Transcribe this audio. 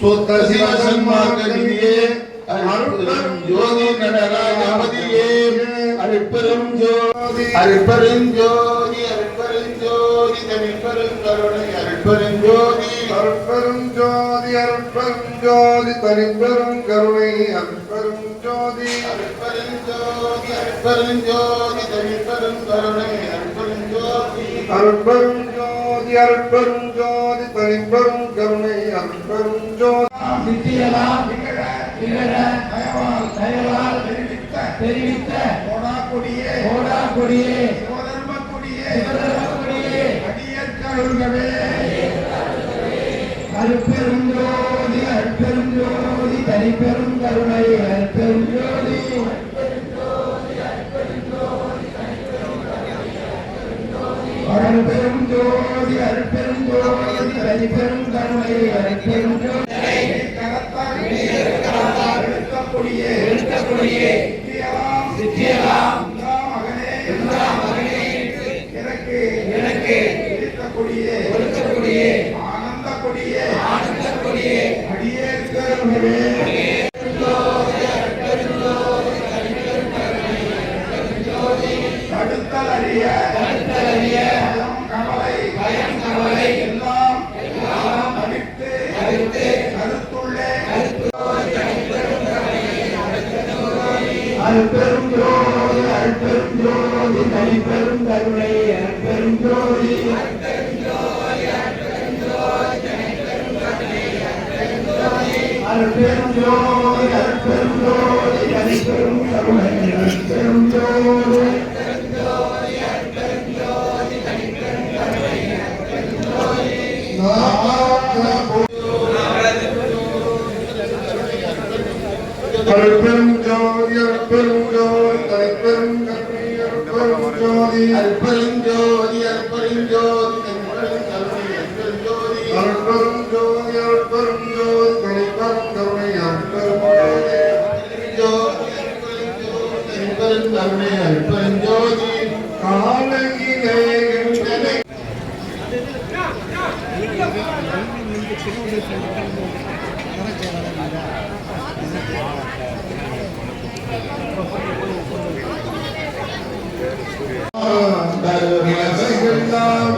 சுத்த சிவசன்மார்க்கதியே அருட்பெரும் ஜோதி நடராஜபதியே அருட்பெரும் ஜோதி அருட்பெரும் ஜோதி அருட்பெரும் ஜோதி தனிப்பெரும் கருணை அருட்பெரும் ஜோதி அருட்பெரும் ஜோதி அருட்பெரும் ஜோதி தனிப்பெரும் கருணை அருட்பெரும் ஜோதி அருட்பெரும் ஜோதி அருட்பெரும் ஜோதி தனிப்பெரும் கருணை அருட்பெரும் ஜோதி அருட்பெரும் ஜோதி அருட்பெரும் ஜோதி தனிப்பெரும் கருணை அருட்பெரும் ஜோதி சித்தியலாம் திகழ தயவால் தயவால் தெரிவித்த கோடா கொடியே கோடா கொடியே சிவதர்ம கொடியே சிவதர்ம கொடியே அடியற்கருள்களே அருட்பெரும் ஜோதி சித்தியலாம் ஜோதி அருப்பெரும் ஜோதி தனிப்பெரும் தன்மை அருப்பெரும் ஆனந்த கொடியே ஆனந்த கொடியே அடியே இருக்கிறவர்களே அருட்பெரும் ஜோதி அருட்பெரும் ஜோதி தனிப்பெரும் கருணை அருட்பெரும் ஜோதி அருட்பெரும் ஜோதி அருட்பெரும் ஜோதி தனிப்பெரும் கருணை அருட்பெரும் ஜோதி அருட்பெரும் ஜோதி அருட்பெரும் ஜோதி தனிப்பெரும் கருணை அருட்பெரும் ஜோதி அருட்பெரும் ஜோதி அருட்பெரும் ஜோதி தனிப்பெரும் கருணை அருட்பெரும் ஜோதி அருட்பெரும் ஜோதி அருட்பெரும் ஜோதி தனிப்பெரும் கருணை அருட்பெரும் ஜோதி அருட்பெரும் Better than I think